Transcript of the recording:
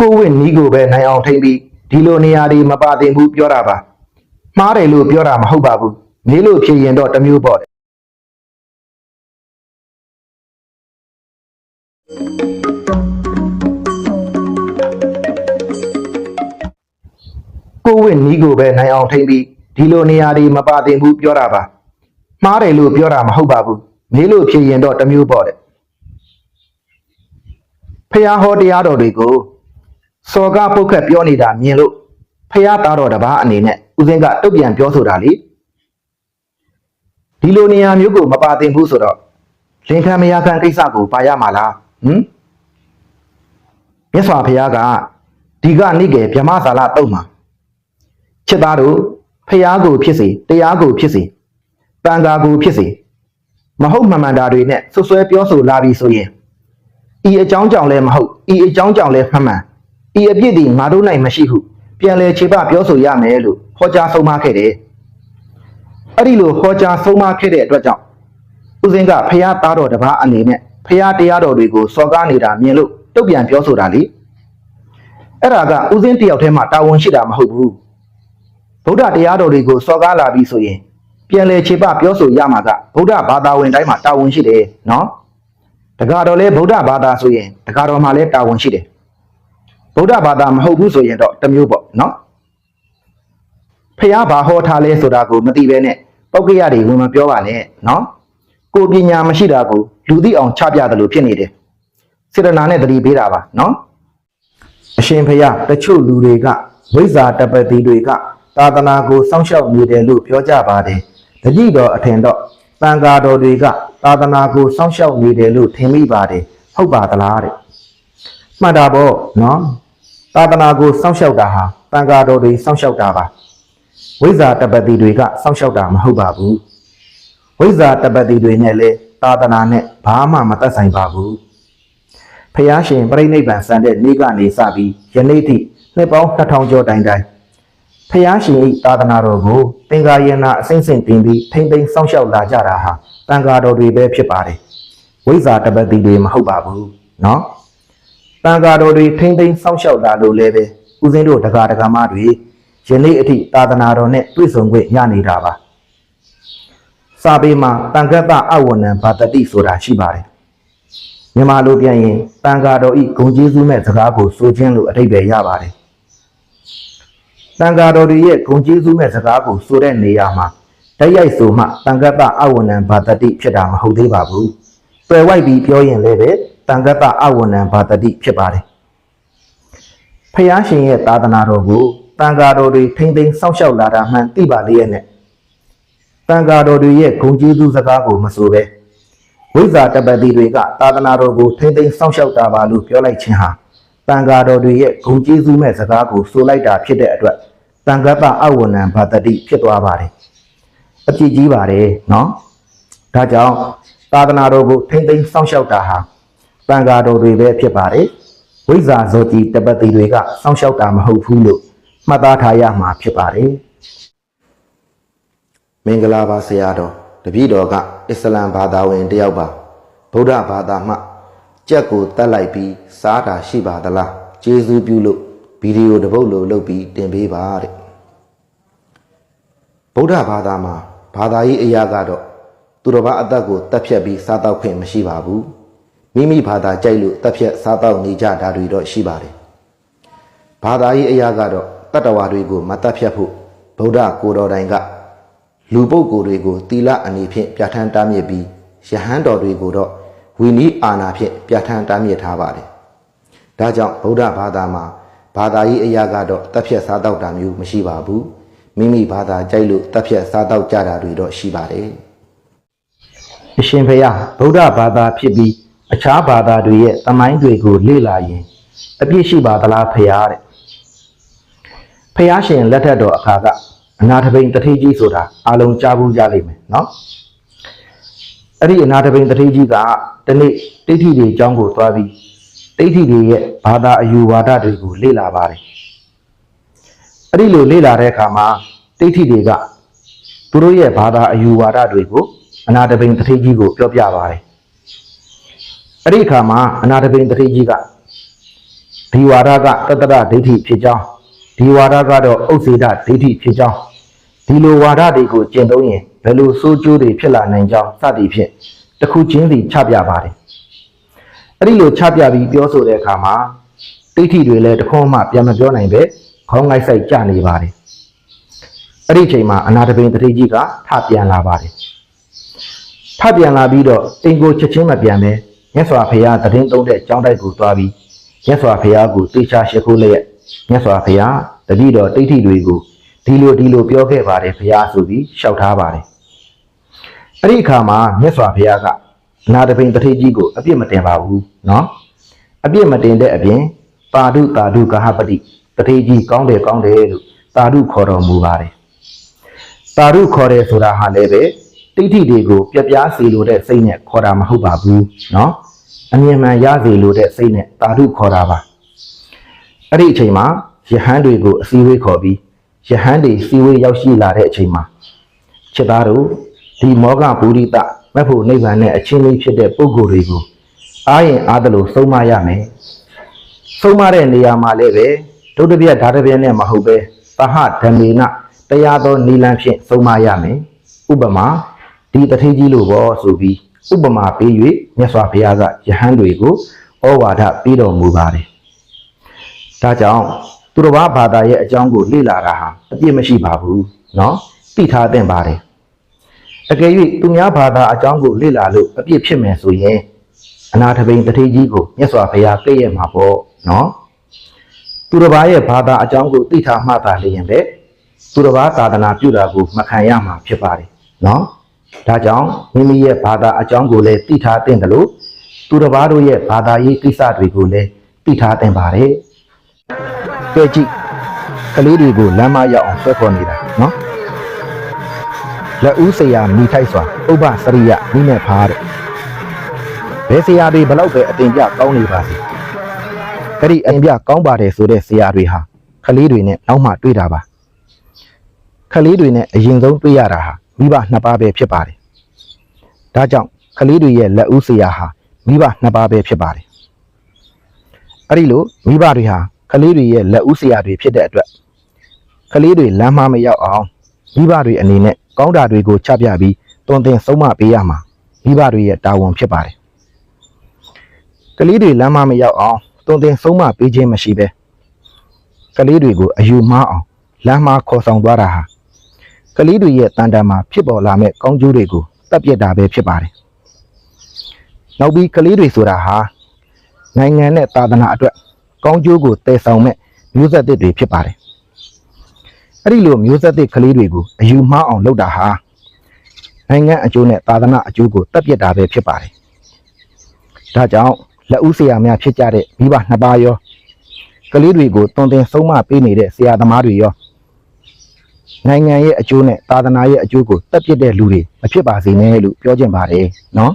ကိုဝင့်နီးကိုပဲနိုင်အောင်ထိမ့်ပြီးဒီလိုနေရာတွေမပါတင်ဘူးပြောတာပါမှားတယ်လို့ပြောတာမဟုတ်ပါဘူးမေးလို့ဖြေရင်တော့တစ်မျိုးပေါ့တဲ့ကိုဝင့်နီးကိုပဲနိုင်အောင်ထိမ့်ပြီးဒီလိုနေရာတွေမပါတင်ဘူးပြောတာပါမှားတယ်လို့ပြောတာမဟုတ်ပါဘူးမေးလို့ဖြေရင်တော့တစ်မျိုးပေါ့တဲ့ဖះဟောတရားတော်တွေကို စော်ကားပုတ်ခတ်ပြောနေတာမြင်လို့ဖះသားတော်တစ်ပါးအနေနဲ့ဦးစင်းကတုတ်ပြန်ပြောဆိုတာလေဒီလိုနေရာမျိုးကိုမပါတင်ဘူးဆိုတော့လင်ခံမယားခံကိစ္စကိုပါရမှာလားဟမ်မြတ်စွာဘုရားကဒီကနေ့ကဗြဟ္မဇာလတုတ်မှာချစ်သားတို့ဖျားကိုဖြစ်စေတရားကိုဖြစ်စေတန်ခါကိုဖြစ်စေမဟုတ်မှန်မှန်တာတွေနဲ့ဆွဆွဲပြောဆိုလာပြီဆိုရင်ဤအကြောင်းကြောင့်လည်းမဟုတ်ဤအကြောင်းကြောင့်လည်းမှန်မှန် ဤအပြစ်ဒီငါတို့နိုင်မရှိဟုပြန်လဲခြေပပြောဆိုရမယ်လို့ဟောကြားဆုံးမခဲ့တယ်အဲ့ဒီလိုဟောကြားဆုံးမခဲ့တဲ့အတွက်ကြောင့်ဦးစင်းကဖျားသားတော်တစ်ပါးအနေနဲ့ဖျားတရားတော်တွေကိုစော်ကားနေတာမြင်လို့တုတ်ပြန်ပြောဆိုတာလေအဲ့ဒါကဦးစင်းတယောက်တည်းမှတာဝန်ရှိတာမဟုတ်ဘူးဗုဒ္ဓတရားတော်တွေကိုစော်ကားလာပြီဆိုရင်ပြန်လဲခြေပပြောဆိုရမှာကဗုဒ္ဓဘာသာဝင်တိုင်းမှာတာဝန်ရှိတယ်နော်တက္ကတော်လဲဗုဒ္ဓဘာသာဆိုရင်တက္ကတော်မှာလဲတာဝန်ရှိတယ် ဗုဒ္ဓဘာသာမဟုတ်ဘူးဆိုရင်တော့တစ်မျိုးပေါ့နော်ဖះဘာဟောထားလဲဆိုတာကိုမသိဘဲနဲ့ပောက်ကရတွေဝင်မပြောပါနဲ့နော်ကိုပညာမရှိတာကိုလူသိအောင်ချပြတယ်လို့ဖြစ်နေတယ်စေတနာနဲ့တတိပေးတာပါနော်အရှင်ဖျားတချို့လူတွေကဝိဇ္ဇာတပတိတွေကသာသနာကိုစောင့်ရှောက်နေတယ်လို့ပြောကြပါတယ်။တတိတော်အထင်တော့တန်ဃာတော်တွေကသာသနာကိုစောင့်ရှောက်နေတယ်လို့ထင်မိပါတယ်။ဟုတ်ပါသလားတဲ့။ မှတ်တာပေါ့နော်။သာသနာကိုစောင့်ရှောက်တာဟာတန်ဃာတော်တွေစောင့်ရှောက်တာပါ။ဝိဇ္ဇာတပတိတွေကစောင့်ရှောက်တာမဟုတ်ပါဘူး။ဝိဇ္ဇာတပတိတွေနဲ့လည်းသာသနာနဲ့ဘာမှမသက်ဆိုင်ပါဘူး။ ဖျားရှင်ပြိဋိဘံစံတဲ့နေ့ကနေစပြီးယနေ့ထိနှစ်ပေါင်း2000ကျော်တိုင်တိုင်ဖျားရှင်ဤသာသနာတော်ကိုသင်္ကာယနာအစဉ်စဉ်တင်ပြီးထိမ့်သိမ်းစောင့်ရှောက်လာကြတာဟာတန်ဃာတော်တွေပဲဖြစ်ပါတယ်ဝိဇ္ဇာတပတိတွေမဟုတ်ပါဘူးเนาะ တန်ဃာတော်တွေထိမ့်သိမ်းစောင့်ရှောက်လာလို့လည်းပဲဦးဇင်းတို့တရားဓမ္မတွေယနေ့အထိသာသနာတော်နဲ့တွေ့ဆုံခွင့်ရနေတာပါစာပေမှာတန်ခတ်တအဝဏံဘာတတိဆိုတာရှိပါတယ်မြန်မာလိုပြန်ရင်တန်ဃာတော်ဤဂုံကျေးဇူးမဲ့စကားကိုဆိုခြင်းလို့အတိတ်ပဲရပါတယ်။တန်ဃာတော်တွေရဲ့ဂုံကျေးဇူးမဲ့စကားကိုဆိုတဲ့နေရာမှာတိုက်ရိုက်ဆိုမှတန်ခတ်တအဝဏံဘာတတိဖြစ်တာမဟုတ်သေးပါဘူး။ပယ်ဝိုက်ပြီးပြောရင်လည်းပဲ တန်ခတ်တအဝဏံဘာတတိဖြစ်ပါတယ်။ဖယားရှင်ရဲ့သာသနာတော်ကိုတန်ဃာတော်တွေထိမ့်သိမ်းစောင့်ရှောက်လာတာမှန်သိပါလေရဲ့နဲ့တန်ဃာတော်တွေရဲ့ဂုံကျေးဇူးစကားကိုမဆိုပဲဝိဇ္ဇာတပတိတွေကသာသနာတော်ကိုထိမ့်သိမ်းစောင့်ရှောက်တာပါလို့ပြောလိုက်ခြင်းဟာတန်ဃာတော်တွေရဲ့ဂုဏ်ကျေးဇူးမဲ့စကားကိုဆိုလိုက်တာဖြစ်တဲ့အတွက်တန်ဃတအဝဏံဘာတတိဖြစ်သွားပါတယ်အပြစ်ကြီးပါတယ်နော်ဒါကြောင့်သာသနာတော်ကိုထိမ့်သိမ်းစောင့်ရှောက်တာဟာ တန်ဃာတော်တွေပဲဖြစ်ပါတယ်ဝိဇ္ဇာဇောတိတပတိတွေကစောင့်ရှောက်တာမဟုတ်ဘူးလို့မှတ်သားထားရမှာဖြစ်ပါတယ်မင်္ဂလာပါဆရာတော်တပည့်တော်ကအစ္စလမ်ဘာသာဝင်တယောက်ပါဗုဒ္ဓဘာသာမှကြက်ကိုတတ်လိုက်ပြီးစားတာရှိပါသလားကျေးဇူးပြုလို့ဗီဒီယိုတစ်ပုဒ်လိုလုပ်ပြီးတင်ပေးပါတဲ့ဗုဒ္ဓဘာသာမှာဘာသာရေးအရာကတော့သူတော်ဘာအသက်ကိုတတ်ဖြတ်ပြီးစားတော့ခွင့်မရှိပါဘူး မိမိဘာသာကြိုက်လို့တတ်ဖြတ်စားတော့နေကြတာတွေတော့ရှိပါတယ်ဘာသာရေးအရာကတော့တတ္တဝါတွေကိုမတတ်ဖြတ်ဖို့ဗုဒ္ဓကိုယ်တော်တိုင်ကလူပုဂ္ဂိုလ်တွေကိုတီလအနေဖြင့်ပြဋ္ဌာန်းတားမြစ်ပြီးယဟန်တော်တွေကိုတော့ဝီနီးအာနာဖြင့်ပြဋ္ဌာန်းတားမြစ်ထားပါတယ်။ဒါကြောင့်ဗုဒ္ဓဘာသာမှာဘာသာရေးအရာကတော့တက်ဖြတ်စားတော့တာမျိုးမရှိပါဘူး။မိမိဘာသာကြိုက်လို့တက်ဖြတ်စားတော့ကြတာတွေတော့ရှိပါတယ်။အရှင်ဖေယဗုဒ္ဓဘာသာဖြစ်ပြီး အခြားဘာသာတွေရဲ့တမိုင်းတွေကိုလေ့လာရင်အပြည့်ရှိပါသလားဖေယတဲ့။ဖះရှင်လက်ထက်တော်အခါကအနာတပိန်တထေးကြီးဆိုတာအလုံးကြားဘူးကြလိမ့်မယ်နော်အဲ့ဒီအနာတပိန်တထေးကြီးကဒီနေ့တိဋ္ဌိတွေအကြောင်းကိုသွားပြီးတိဋ္ဌိတွေရဲ့ဘာသာအယူဝါဒတွေကိုလေ့လာပါတယ်အဲ့ဒီလိုလေ့လာတဲ့အခါမှာတိဋ္ဌိတွေကသူတို့ရဲ့ဘာသာအယူဝါဒတွေကိုအနာတပိန်တထေးကြီးကိုပြောပြပါတယ် အဲ့ဒီအခါမှာအနာတပိန်တထေးကြီးကဒီဝါဒကတတ္တရဒိဋ္ဌိဖြစ်ကြောင်းဒီဝါဒကတော့ဥစ္စေဒဒိဋ္ဌိဖြစ်ကြောင်းဒီလိုဝါဒတွေကိုကျင့်သုံးရင်ဘယ်လိုဆိုးကျိုးတွေဖြစ်လာနိုင်ကြောင်းစသည်ဖြင့်တစ်ခုချင်းစီချပြပါတယ်အဲ့ဒီလိုချပြပြီးပြောဆိုတဲ့အခါမှာဒိဋ္ဌိတွေလည်းတစ်ခွန်းမှပြန်မပြောနိုင်ပဲခေါင်းငိုက်ဆိုင်ကြနေပါတယ်အဲ့ဒီအချိန်မှာအနာတပင်တတိကြီးကထပြန်လာပါတယ်ထပြန်လာပြီးတော့အင်ကိုချက်ချင်းမပြန်ပဲ မြတ်စွာဘုရားတရင်သုံးတဲ့ကျောင်းတိုက်ကိုသွားပြီး မြတ်စွာဘုရားကိုတေချာရှိခိုးလျက်မြတ်စွာဘုရားတပည့်တော်တိဋ္ဌိတွေကိုဒီလိုဒီလိုပြောခဲ့ပါတယ်ဘုရားဆိုပြီးလျှောက်ထားပါတယ်အဲ့ဒီအခါမှာမြတ်စွာဘုရားကအနာတပိန်တထေကြီးကိုအပြစ်မတင်ပါဘူးเนาะအပြစ်မတင်တဲ့အပြင်ပါဒုတာဒုကဟပတိတထေကြီးကောင်းတယ်ကောင်းတယ်လို့တာဒုခေါ်တော်မူပါတယ်တာဒုခေါ်တယ်ဆိုတာဟာလည်းပဲ တိဋ္ဌိတွေကိုပြပြားစီလိုတဲ့စိတ်နဲ့ခေါ်တာမဟုတ်ပါဘူးเนาะ အမြင်မှန်ရစေလိုတဲ့စိတ်နဲ့တာဓုခေါ်တာပါအဲ့ဒီအချိန်မှာယဟန်တွေကိုအစည်းအဝေးခေါ်ပြီးယဟန်တွေစည်းဝေးရောက်ရှိလာတဲ့အချိန်မှာချက်သားတို့ဒီမောဂဘူရိတမက်ဖို့နိဗ္ဗာန်နဲ့အချင်းလေးဖြစ်တဲ့ပုဂ္ဂိုလ်တွေကိုအားရင်အားသလိုဆုံးမရမယ်ဆုံးမတဲ့နေရာမှာလည်းပဲဒုတိယဓာတပြည့်နဲ့မဟုတ်ပဲသဟဓမေနတရားသောနိလန်းဖြင့်ဆုံးမရမယ်ဥပမာ ဒီတထေးကြီးလိုပေါ့ဆိုပြီးဥပမာပေး၍မြတ်စွာဘုရားကယဟန်တွေကိုဩဝါဒပေးတော်မူပါတယ်ဒါကြောင့်သူတော်ဘာဘာသာရဲ့အကြောင်းကိုလေ့လာတာဟာအပြစ်မရှိပါဘူးเนาะသိထားသင့်ပါတယ်အကယ်၍သူများဘာသာအကြောင်းကိုလေ့လာလို့အပြစ်ဖြစ်မယ်ဆိုရင်အနာထဘိန်တထေးကြီးကိုမြတ်စွာဘုရားပြည့်ရမှာပေါ့เนาะသူတော်ဘာရဲ့ဘာသာအကြောင်းကိုသိထားမှသာလျင်ပဲသူတော်ဘာသာသနာပြုတာကိုမခံရမှာဖြစ်ပါတယ်เนาะ ဒါကြောင့်မိမိရဲ့ဘာသာအကြောင်းကိုလည်းသိထားသင့်တယ်လို့သူတစ်ပါးတို့ရဲ့ဘာသာရေးကိစ္စတွေကိုလည်းသိထားသင့်ပါတယ်။ကြည့်ကြည့်ကလေးတွေကိုလမ်းမရောက်အောင်ဆွဲခေါ်နေတာနော်။လက်ဦးဆရာမိထိုက်စွာဥပ္ပစရိယမိနဲ့ဖားတဲ့ဘယ်ဆရာတွေဘလောက်ပဲအတင်ပြကောင်းနေပါစေ။အဲ့ဒီအတင်ပြကောင်းပါတယ်ဆိုတဲ့ဆရာတွေဟာကလေးတွေနဲ့နောက်မှတွေ့တာပါ။ကလေးတွေနဲ့အရင်ဆုံးတွေ့ရတာဟာ မိဘနှစ်ပါးပဲဖြစ်ပါတယ်။ဒါကြောင့်ကလေးတွေရဲ့လက်ဦးဆရာဟာမိဘနှစ်ပါးပဲဖြစ်ပါတယ်။အဲ့ဒီလိုမိဘတွေဟာကလေးတွေရဲ့လက်ဦးဆရာတွေဖြစ်တဲ့အတွက်ကလေးတွေလမ်းမမရောက်အောင်မိဘတွေအနေနဲ့ကောင်းတာတွေကိုချပြပြီးတွင်တင်ဆုံးမပေးရမှာမိဘတွေရဲ့တာဝန်ဖြစ်ပါတယ်။ကလေးတွေလမ်းမမရောက်အောင်တွင်တင်ဆုံးမပေးခြင်းမရှိပဲကလေးတွေကိုအယူမှားအောင်လမ်းမခေါ်ဆောင်သွားတာဟာ ကလေးတွေရဲ့တန်တန်မှာဖြစ်ပေါ်လာမဲ့ကောင်းကျိုးတွေကိုတပ်ပြစ်တာပဲဖြစ်ပါတယ်။နောက်ပြီးကလေးတွေဆိုတာဟာနိုင်ငံနဲ့သာသနာအတွက်ကောင်းကျိုးကိုတည်ဆောင်မဲ့မျိုးဆက်သစ်တွေဖြစ်ပါတယ်။အဲ့ဒီလိုမျိုးဆက်သစ်ကလေးတွေကိုအယူမှားအောင်လုပ်တာဟာနိုင်ငံအကျိုးနဲ့သာသနာအကျိုးကိုတပ်ပြစ်တာပဲဖြစ်ပါတယ်။ဒါကြောင့်လက်ဦးဆရာများဖြစ်ကြတဲ့မိဘနှစ်ပါးရောကလေးတွေကိုတွင်တင်ဆုံးမပေးနေတဲ့ဆရာသမားတွေရော နိုင်ငံရဲ့အကျိုးနဲ့သာသနာရဲ့အကျိုးကိုတက်ပြစ်တဲ့လူတွေမဖြစ်ပါစေနဲ့လို့ပြောချင်ပါတယ်နော်